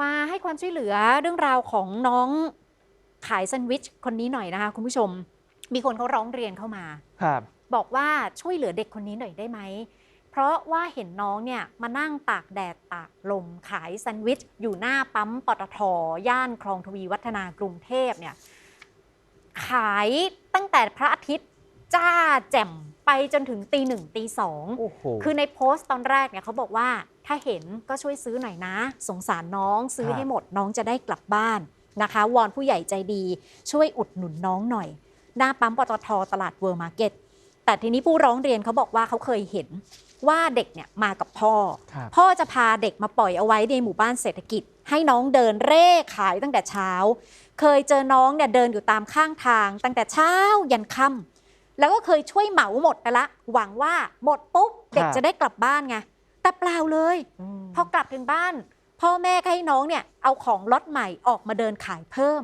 มาให้ความช่วยเหลือเรื่องราวของน้องขายแซนด์วิชคนนี้หน่อยนะคะคุณผู้ชม มีคนเขาร้องเรียนเข้ามาครับ บอกว่าช่วยเหลือเด็กคนนี้หน่อยได้ไหม เพราะว่าเห็นน้องเนี่ยมานั่งตากแดดตากลมขายแซนด์วิชอยู่หน้าปั๊มปตทย่านคลองทวีวัฒนากรุงเทพเนี่ยขายตั้งแต่พระอาทิตย์จ้าแจ่มไปจนถึงตีหนึ่งตีสองโอ้โหคือในโพสต์ตอนแรกเนี่ยเขาบอกว่า ถ้าเห็นก็ช่วยซื้อหน่อยนะ สงสารน้องซื้อครับให้หมดน้องจะได้กลับบ้านนะคะ วอนผู้ใหญ่ใจดีช่วยอุดหนุนน้องหน่อย หน้าปั๊มปตทตลาดเวิร์มาร์เก็ตแต่ทีนี้ผู้ร้องเรียนเขาบอกว่าเขาเคยเห็นว่าเด็กเนี่ยมากับพ่อครับพ่อจะพาเด็กมาปล่อยเอาไว้ในหมู่บ้านเศรษฐกิจ ให้น้องเดินเร่ขายตั้งแต่เช้า เคยเจอน้องเนี่ยเดินอยู่ตามข้างทาง ตั้งแต่เช้ายันค่ำแล้วก็เคยช่วยเหมาหมดไปละ หวังว่าหมดปุ๊บเด็กครับจะได้กลับบ้านไง แต่เปล่าเลยมพอกลับถึงบ้าน พ่อแม่ก็ให้น้องเนี่ยเอาของล็อตใหม่ออกมาเดินขายเพิ่ม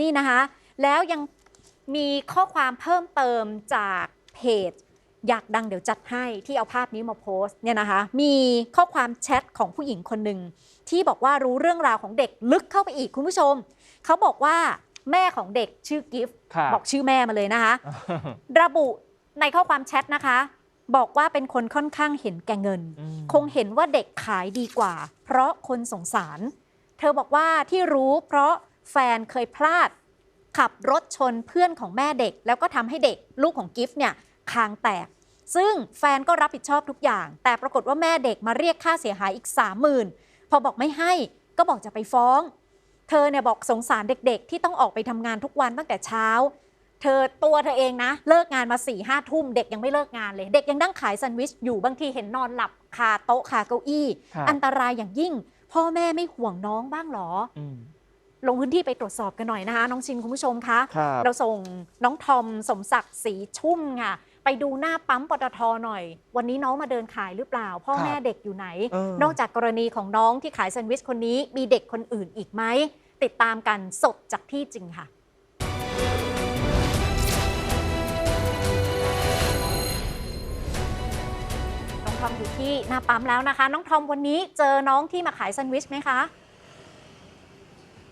นี่นะคะ แล้วยังมีข้อความเพิ่มเติมจากเพจ อยากดังเดี๋ยวจัดให้ที่เอาภาพนี้มาโพสต์เนี่ยนะคะ มีข้อความแชทของผู้หญิงคนหนึ่งที่บอกว่ารู้เรื่องราวของเด็กลึกเข้าไปอีกคุณผู้ชม เขาบอกว่าแม่ของเด็กชื่อกิฟต์ครับบอกชื่อแม่มาเลยนะคะ ระบุในข้อความแชทนะคะ บอกว่าเป็นคนค่อนข้างเห็นแก่เงินอืมคงเห็นว่าเด็กขายดีกว่า เพราะคนสงสาร เธอบอกว่าที่รู้เพราะแฟนเคยพลาด ขับรถชนเพื่อนของแม่เด็ก แล้วก็ทำให้เด็กลูกของกิฟต์เนี่ยคางแตก ซึ่งแฟนก็รับผิดชอบทุกอย่าง แต่ปรากฏว่าแม่เด็กมาเรียกค่าเสียหายอีก30,000พอบอกไม่ให้ก็บอกจะไปฟ้อง เธอเนี่ยบอกสงสารเด็กๆ ที่ต้องออกไปทำงานทุกวันตั้งแต่เช้า เธอตัวเธอเองนะ เลิกงานมา4ี่ห้าทุ่มเด็กยังไม่เลิกงานเลย เด็กยังนั่งขายแซนด์วิชอยู่บางทีเห็นนอนหลับคาโต๊ะคาเก้าอี้ ครับ อันตรายอย่างยิ่ง พ่อแม่ไม่ห่วงน้องบ้างเหรอ อืมลงพื้นที่ไปตรวจสอบกันหน่อยนะคะ น้องชินคุณผู้ชมคะ ครับ เราส่งน้องทอมสมศักดิ์ศรีชุ่มค่ะ ไปดูหน้าปั๊มปตทหน่อย วันนี้น้องมาเดินขายหรือเปล่า พ่อครับแม่เด็กอยู่ไหน เออ นอกจากกรณีของน้องที่ขายแซนด์วิชคนนี้ มีเด็กคนอื่นอีกไหม ติดตามกันสดจากที่จริงค่ะ ทอมอยู่ที่หน้าปั๊มแล้วนะคะ น้องทอมวันนี้เจอน้องที่มาขายแซนด์วิชไหมคะ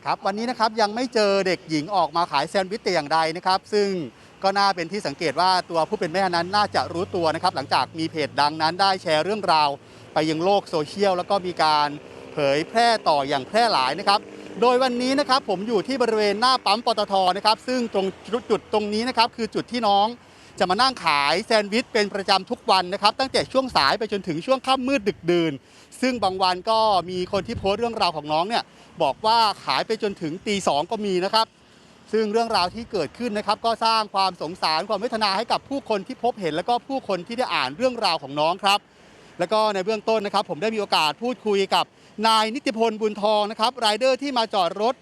ครับวันนี้นะครับยังไม่เจอเด็กหญิงออกมาขายแซนด์วิชแต่อย่างใดนะครับ ซึ่งก็น่าเป็นที่สังเกตว่าตัวผู้เป็นแม่นั้นน่าจะรู้ตัวนะครับ หลังจากมีเพจดังนั้นได้แชร์เรื่องราว ไปยังโลกโซเชียล แล้วก็มีการเผยแพร่ต่ออย่างแพร่หลายนะครับโดยวันนี้นะครับผมอยู่ที่บริเวณหน้าปั๊มปตทนะครับซึ่งตรงจุดตรงนี้นะครับคือจุดที่น้อง จะมานั่งขายแซนด์วิชเป็นประจำทุกวันนะครับ ตั้งแต่ช่วงสายไปจนถึงช่วงค่ำมืดดึกดื่น ซึ่งบางวันก็มีคนที่โพสต์เรื่องราวของน้องเนี่ยบอกว่าขายไปจนถึงตีสองก็มีนะครับ ซึ่งเรื่องราวที่เกิดขึ้นนะครับ ก็สร้างความสงสารความเวทนาให้กับผู้คนที่พบเห็น แล้วก็ผู้คนที่ได้อ่านเรื่องราวของน้องครับ แล้วก็ในเบื้องต้นนะครับ ผมได้มีโอกาสพูดคุยกับนายนิติพลบุญทองนะครับรายเดอร์ที่มาจอดรถ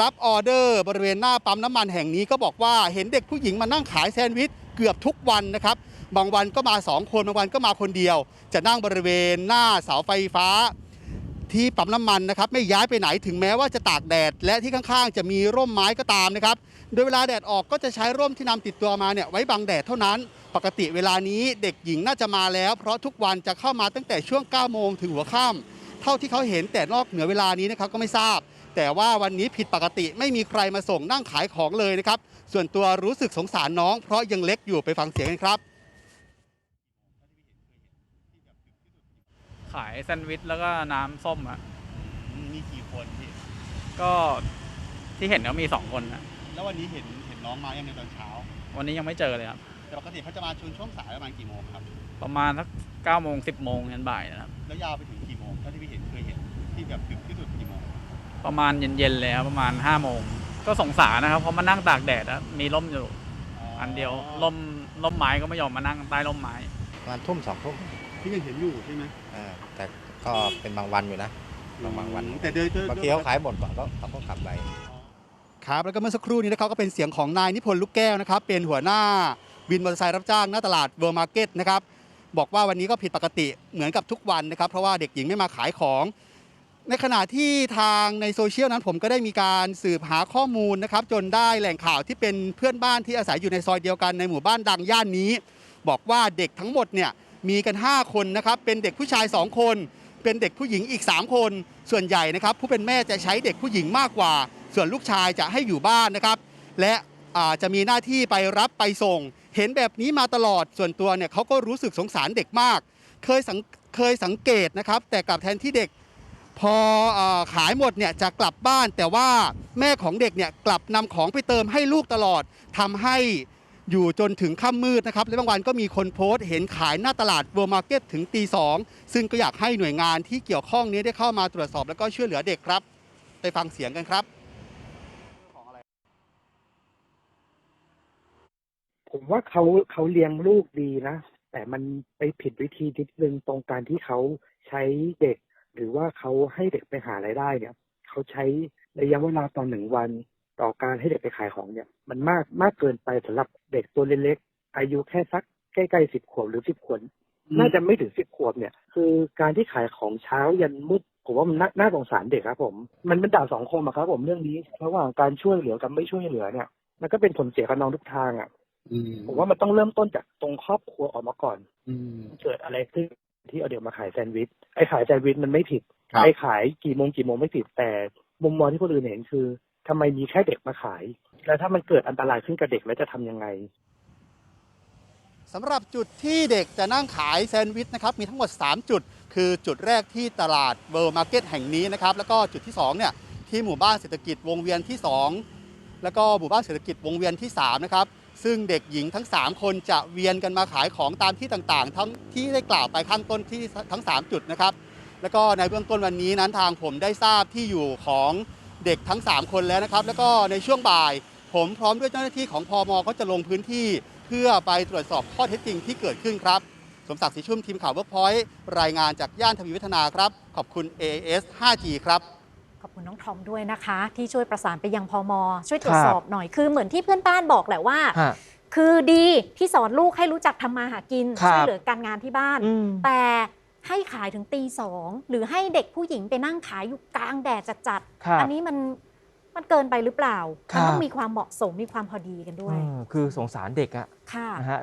รับออเดอร์บริเวณหน้าปั๊มน้ำมันแห่งนี้ก็บอกว่าเห็นเด็กผู้หญิงมานั่งขายแซนด์วิช เกือบทุกวันนะครับ บางวันก็มา 2 คนบางวันก็มาคนเดียว จะนั่งบริเวณหน้าเสาไฟฟ้า ที่ปั๊มน้ำมันนะครับ ไม่ย้ายไปไหนถึงแม้ว่าจะตากแดด และที่ข้างๆ จะมีร่มไม้ก็ตามนะครับ โดยเวลาแดดออกก็จะใช้ร่มที่นำติดตัวมาเนี่ยไว้บังแดดเท่านั้น ปกติเวลานี้เด็กหญิงน่าจะมาแล้ว เพราะทุกวันจะเข้ามาตั้งแต่ช่วง9โมงถึงหัวค่ำเท่าที่เขาเห็นแต่นอกเหนือเวลานี้นะครับก็ไม่ทราบแต่ว่าวันนี้ผิดปกติไม่มีใครมาส่งนั่งขายของเลยนะครับ ส่วนตัวรู้สึกสงสารน้อง เพราะยังเล็กอยู่ไปฟังเสียงกันครับ ขายแซนด์วิชแล้วก็น้ำส้มอะมีกี่คนพี่ ก็ที่เห็นก็มีสองคนอะแล้ววันนี้เห็นเห็นน้องมายังในตอนเช้า วันนี้ยังไม่เจอเลยครับ แต่ปกติเขาจะมาชนช่วงสายประมาณกี่โมงครับ ประมาณสักเก้าโมงสิบโมงยันบ่ายนะครับ แล้วยาวไปถึงกี่โมงเท่าที่พี่เห็นเคยเห็นที่แบบดึกที่สุดกี่โมง ประมาณเย็นๆเลยครับประมาณห้าโมง ก็สงสารนะครับเพราะมานั่งตากแดดอะมีร่มอยู่อันเดียวร่มร่มไม้ก็ไม่ยอมมานั่งใต้ร่มไม้ประมาณทุ่มสองทุ่มพี่ยังเห็นอยู่ใช่ไหมเออแต่ก็เป็นบางวันอยู่นะบางบางวันแต่โดยโดยบางทีเขาขายหมดก่อนก็เขาก็ขับไปครับแล้วก็เมื่อสักครู่นี้นะครับก็เป็นเสียงของนายนิพนธ์ลูกแก้วนะครับ เป็นหัวหน้าวินมอเตอร์ไซค์รับจ้างหน้าตลาดเวอร์มาร์เก็ตนะครับบอกว่าวันนี้ก็ผิดปกติเหมือนกับทุกวันนะครับ เพราะว่าเด็กหญิงไม่มาขายของ ในขณะที่ทางในโซเชียลนั้นผมก็ได้มีการสืบหาข้อมูลนะครับ จนได้แหล่งข่าวที่เป็นเพื่อนบ้านที่อาศัยอยู่ในซอยเดียวกันในหมู่บ้านดังย่านนี้ บอกว่าเด็กทั้งหมดเนี่ยมีกัน 5 คนนะครับเป็นเด็กผู้ชาย 2 คน เป็นเด็กผู้หญิงอีก 3 คน ส่วนใหญ่นะครับผู้เป็นแม่จะใช้เด็กผู้หญิงมากกว่า ส่วนลูกชายจะให้อยู่บ้านนะครับ และจะมีหน้าที่ไปรับไปส่ง เห็นแบบนี้มาตลอดส่วนตัวเนี่ยเขาก็รู้สึกสงสารเด็กมาก เคยสังเคยสังเกตนะครับ แต่กลับแทนที่เด็ก พออขายหมดเนี่ยจะกลับบ้าน แต่ว่าแม่ของเด็กเนี่ยกลับนำของไปเติมให้ลูกตลอดทำให้อยู่จนถึงค่ำมืดนะครับและบางวันก็มีคนโพสต์เห็นขายหน้าตลาดเวอร์มาร์เก็ตถึงตีสองซึ่งก็อยากให้หน่วยงานที่เกี่ยวข้องนี้ได้เข้ามาตรวจสอบแล้วก็ช่วยเหลือเด็กครับ ไปฟังเสียงกันครับ ผมว่าเขาเขาเลี้ยงลูกดีนะ แต่มันไปผิดวิธีนิดนึงตรงการที่เขาใช้เด็ก หรือว่าเขาให้เด็กไปหารายได้เนี่ยเขาใช้ระยะเวลาตอนหนึ่งวัน ต่อการให้เด็กไปขายของเนี่ย มันมากมากเกินไปสำหรับเด็กตัวเล็กๆอายุแค่สักใกล้ๆสิบขวบหรือสิบขวบน่าจะไม่ถึงสิบขวบเนี่ย คือการที่ขายของเช้ายันมืดผมว่ามันน่าน่าสงสารเด็กครับผม มันเป็นดาบสองคมอะครับผมเรื่องนี้ระหว่างการช่วยเหลือกับไม่ช่วยเหลือเนี่ยมันก็เป็นผลเสียกับน้องทุกทางอะผมว่ามันต้องเริ่มต้นจากตรงครอบครัวออกมาก่อนเกิดอะไรขึ้น ที่เอาเด็กมาขายแซนด์วิชไอ้ขายแซนด์วิชมันไม่ผิดครับไอ้ขายกี่โมงกี่โมงไม่ผิดแต่ มุมมองที่คนอื่นเห็นคือทำไมมีแค่เด็กมาขาย แล้วถ้ามันเกิดอันตรายขึ้นกับเด็กแล้วจะทำยังไงสำหรับจุดที่เด็กจะนั่งขายแซนด์วิชนะครับมีทั้งหมด 3 จุด คือจุดแรกที่ตลาดเวิร์มาร์เก็ตแห่งนี้นะครับแล้วก็จุดที่2เนี่ยที่หมู่บ้านเศรษฐกิจวงเวียนที่ 2 แล้วก็หมู่บ้านเศรษฐกิจวงเวียนที่3นะครับ ซึ่งเด็กหญิงทั้ง 3 คนจะเวียนกันมาขายของตามที่ต่างๆ ทั้งที่ได้กล่าวไปข้างต้นที่ทั้ง 3 จุดนะครับ แล้วก็ในเบื้องต้นวันนี้นั้นทางผมได้ทราบที่อยู่ของเด็กทั้ง 3 คนแล้วนะครับ แล้วก็ในช่วงบ่าย ผมพร้อมด้วยเจ้าหน้าที่ของพอมก็จะลงพื้นที่ เพื่อไปตรวจสอบข้อเท็จจริงที่เกิดขึ้นครับ สมศักดิ์ศรีชุ่มทีมข่าวเวิร์กพอยต์รายงานจากย่านทวีวัฒนาครับ ขอบคุณ AS 5G ครับ อบคุณน้องทอมด้วยนะคะ ที่ช่วยประสานไปยังพมช่วยตรวจสอบหน่อยคือเหมือนที่เพื่อนบ้านบอกแหละว่าฮะคือดีที่สอนลูกให้รู้จักทำมาหากินครับช่วยเหลือการงานที่บ้านอืมแต่ให้ขายถึงตีสองหรือให้เด็กผู้หญิงไปนั่งขายอยู่กลางแดดจัดครับๆอันนี้มันมันเกินไปหรือเปล่าครับมันต้องมีความเหมาะสมมีความพอดีกันด้วยเออคือสงสารเด็กอะค่ะนะฮะ